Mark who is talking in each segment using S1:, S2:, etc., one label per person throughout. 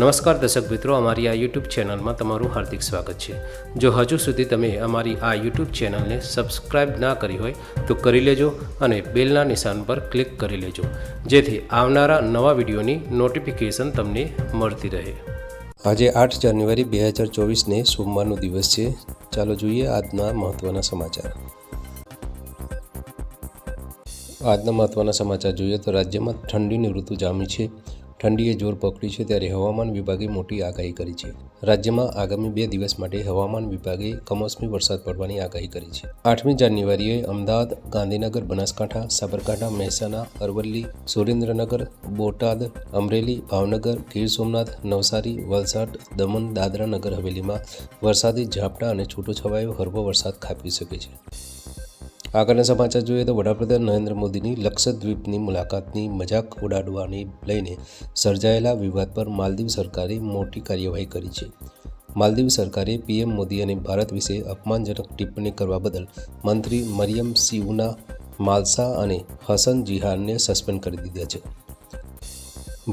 S1: નમસ્કાર દર્શક મિત્રો, અમારી આ યુટ્યુબ ચેનલમાં તમારું હાર્દિક સ્વાગત છે. જો હજુ સુધી તમે અમારી આ યુટ્યુબ ચેનલને સબસ્ક્રાઇબ ના કરી હોય, તો કરી લેજો અને બેલના નિશાન પર ક્લિક કરી લેજો. જેથી આવનારા નવા વિડીયોની નોટિફિકેશન તમને મળતી રહે. આજે આઠ જાન્યુઆરી બે હજાર ચોવીસને સોમવારનો દિવસ છે. ચાલો જોઈએ આજના મહત્ત્વના સમાચાર. આજના મહત્ત્વના સમાચાર જોઈએ તો રાજ્યમાં ઠંડીની ઋતુ જામી છે. ઠંડીએ જોર પકડી છે ત્યારે હવામાન વિભાગે મોટી આગાહી કરી છે. રાજ્યમાં આગામી બે દિવસ માટે હવામાન વિભાગે કમોસમી વરસાદ પડવાની આગાહી કરી છે. આઠમી જાન્યુઆરીએ અમદાવાદ, ગાંધીનગર, બનાસકાંઠા, સાબરકાંઠા, મહેસાણા, અરવલ્લી, સુરેન્દ્રનગર, બોટાદ, અમરેલી, ભાવનગર, ગીર સોમનાથ, નવસારી, વલસાડ, દમણ, દાદરા નગર હવેલીમાં વરસાદી ઝાપટા અને છૂટોછવાયો હળવો વરસાદ ખાબકી શકે છે. આગળના સમાચાર જોઈએ તો વડાપ્રધાન નરેન્દ્ર મોદીની લક્ષદ્વીપની મુલાકાતની મજાક ઉડાડવાની લઈને સર્જાયેલા વિવાદ પર માલદીવ સરકારે મોટી કાર્યવાહી કરી છે. માલદીવ સરકારે પીએમ મોદી અને ભારત વિશે અપમાનજનક ટિપ્પણી કરવા બદલ મંત્રી મરિયમ સિઉના, માલસા અને હસન જિહાનને સસ્પેન્ડ કરી દીધા છે.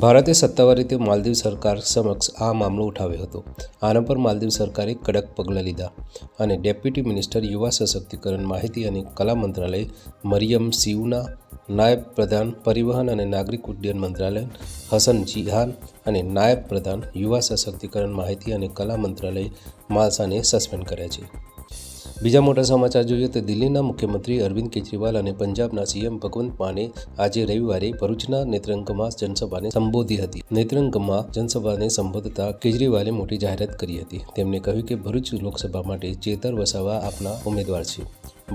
S1: ભારતે સત્તાવાર રીતે માલદીવ સરકાર સમક્ષ આ મામલો ઉઠાવ્યો હતો. આના પર માલદીવ સરકારે કડક પગલાં લીધા અને ડેપ્યુટી મિનિસ્ટર યુવા સશક્તિકરણ, માહિતી અને કલા મંત્રાલય, મરિયમ સિઉના, નાયબ પ્રધાન પરિવહન અને નાગરિક ઉડ્ડયન મંત્રાલય, હસન જીહાન અને નાયબ પ્રધાન યુવા સશક્તિકરણ, માહિતી અને કલા મંત્રાલય, માલસાને સસ્પેન્ડ કર્યા છે. બીજા મોટા સમાચાર જોઈએ તો દિલ્હીના મુખ્યમંત્રી અરવિંદ કેજરીવાલ અને પંજાબના સીએમ ભગવંત માને આજે રવિવારે ભરૂચના નેત્રંગમાં જનસભાને સંબોધી હતી. નેત્રંગમાં જનસભાને સંબોધતા કેજરીવાલે મોટી જાહેરાત કરી હતી. તેમણે કહ્યું કે ભરૂચ લોકસભા માટે ચેતર વસાવા આપના ઉમેદવાર છે.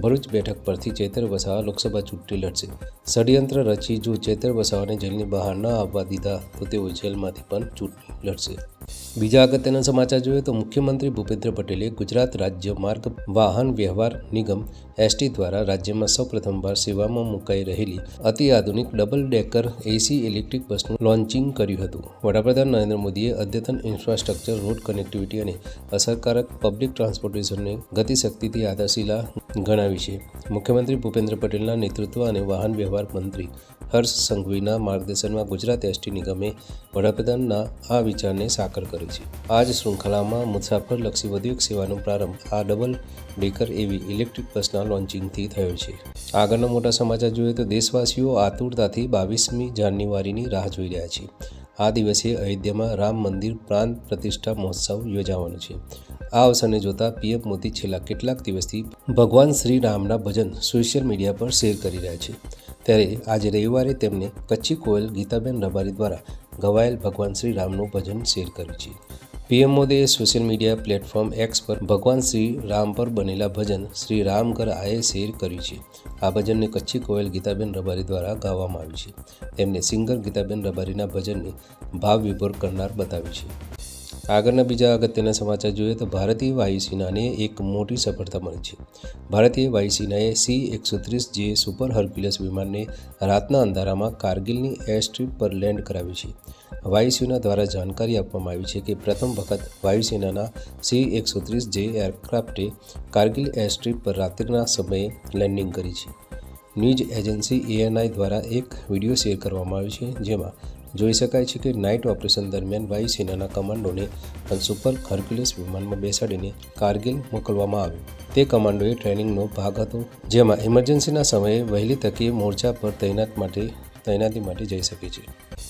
S1: ભરૂચ બેઠક પરથી ચેતર વસાવા લોકસભા ચૂંટણી લડશે. ષડયંત્ર રચી જો ચેતર વસાવાને જેલની બહાર ન આવવા દીધા, તો તેઓ જેલમાંથી પણ ચૂંટણી લડશે. બીજા અગત્યના સમાચાર જોઈએ તો મુખ્યમંત્રી ભૂપેન્દ્ર પટેલે ગુજરાત રાજ્ય માર્ગ વાહન વ્યવહાર નિગમ એસટી દ્વારા રાજ્યમાં સૌપ્રથમવાર સેવામાં મુકાઈ રહેલી અતિ આધુનિક ડબલ ડેકર એસી ઇલેક્ટ્રિક બસનું લોન્ચિંગ કર્યું હતું. વડાપ્રધાન નરેન્દ્ર મોદીએ અદ્યતન ઇન્ફ્રાસ્ટ્રક્ચર, રોડ કનેક્ટિવિટી અને અસરકારક પબ્લિક ટ્રાન્સપોર્ટેશનને ગતિશક્તિથી આધારશિલા ગણાવી છે. મુખ્યમંત્રી ભૂપેન્દ્ર પટેલના નેતૃત્વ અને વાહન વ્યવહાર મંત્રી હર્ષ સંઘવીના માર્ગદર્શનમાં ગુજરાત એસટી નિગમે વડાપ્રધાનના આ વિચારને સાકર કર્યો છે. આ જ શૃંખલામાં મુસાફરલક્ષી વધુ સેવાનો પ્રારંભ, આ ડબલ ડેકર એવી ઇલેક્ટ્રિક બસના લોન્ચિંગથી થયો છે. આગળના મોટા સમાચાર જોઈએ તો દેશવાસીઓ આતુરતાથી બાવીસમી જાન્યુઆરીની રાહ જોઈ રહ્યા છે. આ દિવસે અયોધ્યામાં રામ મંદિર પ્રાંત પ્રતિષ્ઠા મહોત્સવ યોજાવાનો છે. આ અવસરને જોતા પીએમ મોદી છેલ્લા કેટલાક દિવસથી ભગવાન શ્રી રામના ભજન સોશિયલ મીડિયા પર શેર કરી રહ્યા છે. ત્યારે આજે રવિવારે તેમને કચ્છી કોયલ ગીતાબેન રબારી દ્વારા ગવાયેલ ભગવાન શ્રી રામનું ભજન શેર કર્યું છે. પીએમ મોદીએ સોશિયલ મીડિયા પ્લેટફોર્મ એક્સ પર ભગવાન શ્રી રામ પર બનેલા ભજન શ્રી રામ ઘર આએ શેર કર્યું છે. આ ભજનને કચ્છી કોયલ ગીતાબેન રબારી દ્વારા ગાવામાં આવ્યું છે. તેમને સિંગર ગીતાબેન રબારીના ભજનને ભાવ વિભોર કરનાર બતાવ્યું છે. આગળના બીજા અગત્યના સમાચાર જોઈએ તો ભારતીય વાયુસેનાને એક મોટી સફળતા મળી છે. ભારતીય વાયુસેનાએ સી એકસો ત્રીસ જે સુપર હર્ક્યુલસ વિમાનને રાતના અંધારામાં કારગિલની એરસ્ટ્રીપ પર લેન્ડ કરાવ્યું છે. વાયુસેના દ્વારા જાણકારી આપવામાં આવી છે કે પ્રથમ વખત વાયુસેનાના સી એકસો ત્રીસ જે એરક્રાફ્ટે કારગિલ એરસ્ટ્રીપ પર રાત્રિના સમયે લેન્ડિંગ કરી છે. ન્યૂઝ એજન્સી એએનઆઈ દ્વારા એક વીડિયો શેર કરવામાં આવ્યો છે જેમાં જોઈ શકાય છે કે નાઇટ ઓપરેશન દરમિયાન વાયુસેનાના કમાન્ડોને સુપર હર્ક્યુલસ વિમાનમાં બેસાડીને કારગિલ મોકલવામાં આવ્યું. તે કમાન્ડોએ ટ્રેનિંગનો ભાગ હતો, જેમાં ઇમરજન્સીના સમયે વહેલી તકે મોરચા પર તૈનાત માટે, તૈનાતી માટે જઈ શકે છે.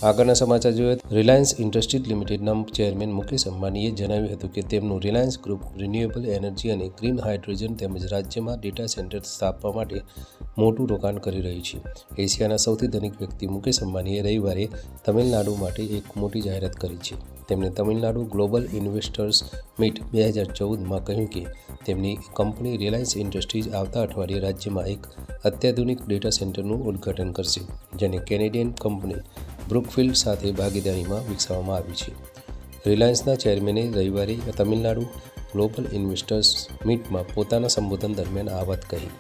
S1: આગળના સમાચાર જોઈએ રિલાયન્સ ઇન્ડસ્ટ્રીઝ લિમિટેડના ચેરમેન મુકેશ અંબાણીએ જણાવ્યું હતું કે તેમનું રિલાયન્સ ગ્રુપ રિન્યુએબલ એનર્જી અને ગ્રીન હાઇડ્રોજન તેમજ રાજ્યમાં ડેટા સેન્ટર સ્થાપવા માટે મોટું રોકાણ કરી રહ્યું છે. એશિયાના સૌથી ધનિક વ્યક્તિ મુકેશ અંબાણીએ રવિવારે તમિલનાડુ માટે એક મોટી જાહેરાત કરી છે. તેમણે તમિલનાડુ ગ્લોબલ ઇન્વેસ્ટર્સ મીટ બે હજાર ચૌદમાં કહ્યું કે તેમની કંપની રિલાયન્સ ઇન્ડસ્ટ્રીઝ આવતા અઠવાડિયે રાજ્યમાં એક અત્યાધુનિક ડેટા સેન્ટરનું ઉદ્ઘાટન કરશે, જેને કેનેડિયન કંપની બ્રુકફિલ્ડ સાથે ભાગીદારીમાં વિકસાવવામાં આવી છે. રિલાયન્સના ચેરમેને રવિવારે તમિલનાડુ ગ્લોબલ ઇન્વેસ્ટર્સ મીટમાં પોતાના સંબોધન દરમિયાન આ વાત કહી.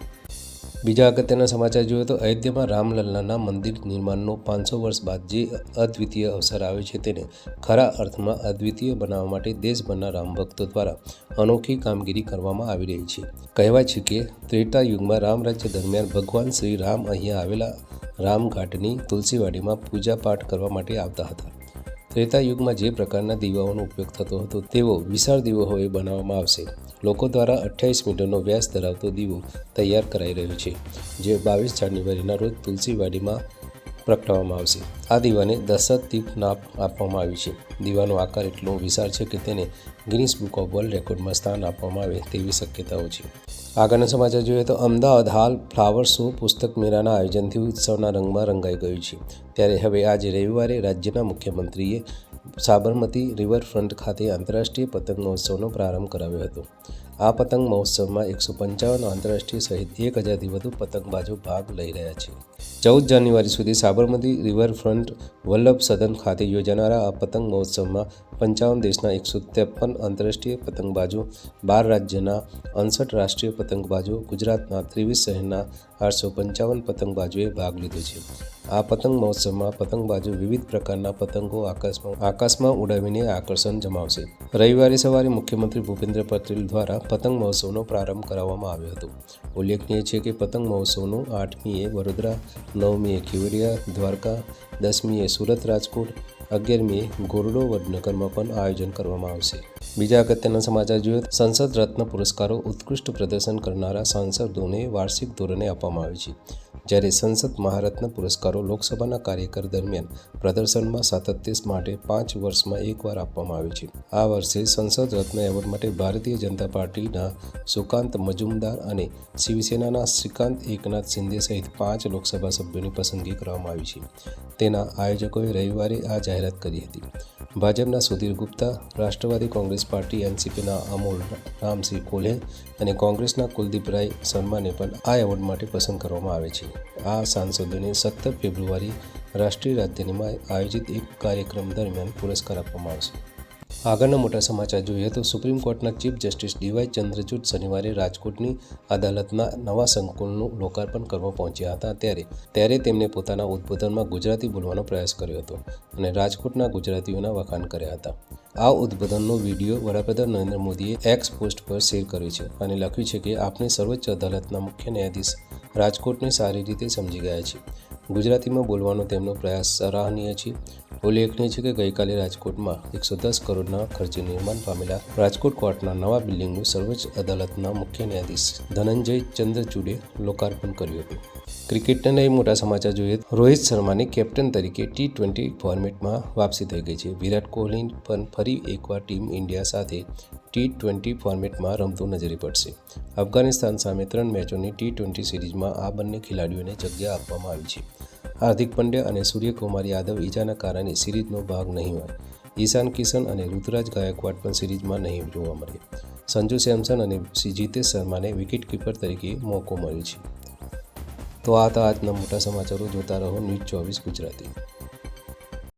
S1: બીજા અગત્યના સમાચાર જોઈએ તો અયોધ્યામાં રામલલ્લાના મંદિર નિર્માણનો પાંચસો વર્ષ બાદ જે અદ્વિતીય અવસર આવે છે તેને ખરા અર્થમાં અદ્વિતીય બનાવવા માટે દેશભરના રામભક્તો દ્વારા અનોખી કામગીરી કરવામાં આવી રહી છે. કહેવાય છે કે ત્રેતા યુગમાં રામ રાજ્ય દરમિયાન ભગવાન શ્રી રામ અહીંયા આવેલા રામઘાટની તુલસીવાડીમાં પૂજા પાઠ કરવા માટે આવતા હતા. ત્રેતા યુગમાં જે પ્રકારના દીવાઓનો ઉપયોગ થતો હતો તેવો વિશાળ દીવો હવે બનાવવામાં આવશે. લોકો દ્વારા અઠ્યાવીસ મીટરનો વ્યાસ ધરાવતો દીવો તૈયાર કરાઈ રહ્યો છે, જે બાવીસ જાન્યુઆરીના રોજ તુલસીવાડીમાં પ્રગટાવવામાં આવશે. આ દીવાને દશરથ નામ આપવામાં આવ્યું છે. દીવાનો આકાર એટલો વિશાળ છે કે તેને ગિનિસ બુક ઓફ વર્લ્ડ રેકોર્ડમાં સ્થાન આપવામાં આવે તેવી શક્યતાઓ છે. આગળના સમાચાર જોઈએ તો અમદાવાદ હાલ ફ્લાવર શો પુસ્તક મેળાના આયોજનથી ઉત્સવના રંગમાં રંગાઈ ગયું છે. ત્યારે હવે આજે રવિવારે રાજ્યના મુખ્યમંત્રીએ સાબરમતી રિવરફ્રન્ટ ખાતે આંતરરાષ્ટ્રીય પતંગ મહોત્સવનો પ્રારંભ કરાવ્યો હતો. આ પતંગ મહોત્સવમાં એકસો પંચાવન આંતરરાષ્ટ્રીય સહિત એક હજારથી વધુ પતંગબાજો ભાગ લઈ રહ્યા છે. ચૌદ જાન્યુઆરી સુધી સાબરમતી રિવરફ્રન્ટ વલ્લભ સદન ખાતે યોજાનારા આ પતંગ મહોત્સવમાં પંચાવન દેશના એકસો ત્રેપન આંતરરાષ્ટ્રીય પતંગબાજો, બાર રાજ્યના અડસઠ રાષ્ટ્રીય પતંગબાજો, ગુજરાતના ત્રેવીસ શહેરના આઠસો પંચાવન પતંગબાજોએ ભાગ લીધો છે. આ પતંગ મહોત્સવમાં પતંગબાજો વિવિધ પ્રકારના પતંગો આકાશમાં આકાશમાં ઉડાવીને આકર્ષણ જમાવશે. રવિવારે સવારે મુખ્યમંત્રી ભૂપેન્દ્ર પટેલ દ્વારા પતંગ મહોત્સવનો પ્રારંભ કરાવવામાં આવ્યો હતો. ઉલ્લેખનીય છે કે પતંગ મહોત્સવનું આઠમીએ વડોદરા નવમીએ કેવડિયા દ્વારકા દસમીએ સુરત રાજકોટ અગિયારમીએ ગોરડો વડનગરમાં પણ આયોજન કરવામાં આવશે. બીજા અગત્યના સમાચાર જોઈએ સંસદ રત્ન પુરસ્કારો ઉત્કૃષ્ટ પ્રદર્શન કરનારા સાંસદોને વાર્ષિક ધોરણે આપવામાં આવે છે. જ્યારે સંસદ મહારત્ન પુરસ્કારો લોકસભાના કાર્યકર દરમિયાન પ્રદર્શનમાં સાતત્યસ માટે પાંચ વર્ષમાં એકવાર આપવામાં આવે છે. આ વર્ષે સંસદ રત્ન એવોર્ડ માટે ભારતીય જનતા પાર્ટીના સુકાંત મજુમદાર અને શિવસેનાના શ્રીકાંત એકનાથ શિંદે સહિત પાંચ લોકસભા સભ્યોની પસંદગી કરવામાં આવી છે. તેના આયોજકોએ રવિવારે આ જાહેરાત કરી હતી. ભાજપના સુધીર ગુપ્તા, રાષ્ટ્રવાદી કોંગ્રેસ પાર્ટી એનસીપીના અમોલ રામસિંહ કોલ્હે અને કોંગ્રેસના કુલદીપરાય શર્માને પણ આ એવોર્ડ માટે પસંદ કરવામાં આવે છે. આ સાંસદોને સત્તર ફેબ્રુઆરી રાષ્ટ્રીય રાજધાનીમાં આયોજિત એક કાર્યક્રમ દરમિયાન પુરસ્કાર આપવામાં આવશે. આગળના મોટા સમાચાર જોઈએ તો સુપ્રીમ કોર્ટના ચીફ જસ્ટિસ ડીવાય ચંદ્રચૂડ શનિવારે રાજકોટની અદાલતના નવા સંકુલનું લોકાર્પણ કરવા પહોંચ્યા હતા ત્યારે. ત્યારે તેમણે પોતાના ઉદ્બોધનમાં ગુજરાતી બોલવાનો પ્રયાસ કર્યો હતો અને રાજકોટના ગુજરાતીઓના વખાણ કર્યા હતા. આ ઉદ્બોધનનો વીડિયો વડાપ્રધાન નરેન્દ્ર મોદીએ એક્સ પોસ્ટ પર શેર કર્યો છે અને લખ્યું છે કે આપણે સર્વોચ્ચ અદાલતના મુખ્ય ન્યાયાધીશ રાજકોટને સારી રીતે સમજી ગયા છે. ગુજરાતીમાં બોલવાનો તેમનો પ્રયાસ સરાહનીય છે. ઉલ્લેખનીય છે કે ગઈકાલે રાજકોટમાં એકસો દસ કરોડના ખર્ચે નિર્માણ પામેલા રાજકોટ કોર્ટના નવા બિલ્ડિંગનું સર્વોચ્ચ અદાલતના મુખ્ય ન્યાયાધીશ ધનંજય ચંદ્રચૂડે લોકાર્પણ કર્યું હતું. ક્રિકેટના લઈ મોટા સમાચાર જોઈએ રોહિત શર્માની કેપ્ટન તરીકે ટી ટ્વેન્ટી ફોર્મેટમાં વાપસી થઈ ગઈ છે. વિરાટ કોહલી પણ ફરી એકવાર ટીમ ઇન્ડિયા સાથે ટી ટ્વેન્ટી ફોર્મેટમાં રમતું નજરે પડશે. અફઘાનિસ્તાન સામે ત્રણ મેચોની ટી ટ્વેન્ટી સિરીઝમાં આ બંને ખેલાડીઓને જગ્યા આપવામાં આવી છે. હાર્દિક પંડ્યા અને સૂર્યકુમાર યાદવ ઈજાના કારણે સિરીઝનો ભાગ નહીં હોય. ઈશાન કિશન અને ઋતુરાજ ગાયકવાડ પણ સિરીઝમાં નહીં જોવા મળે. સંજુ સેમસન અને જીતેશ શર્માને વિકેટ કીપર તરીકે મોકો મળ્યો છે. તો આ હતા આજના મોટા સમાચારો. જોતા રહો ન્યૂઝ ચોવીસ ગુજરાતી.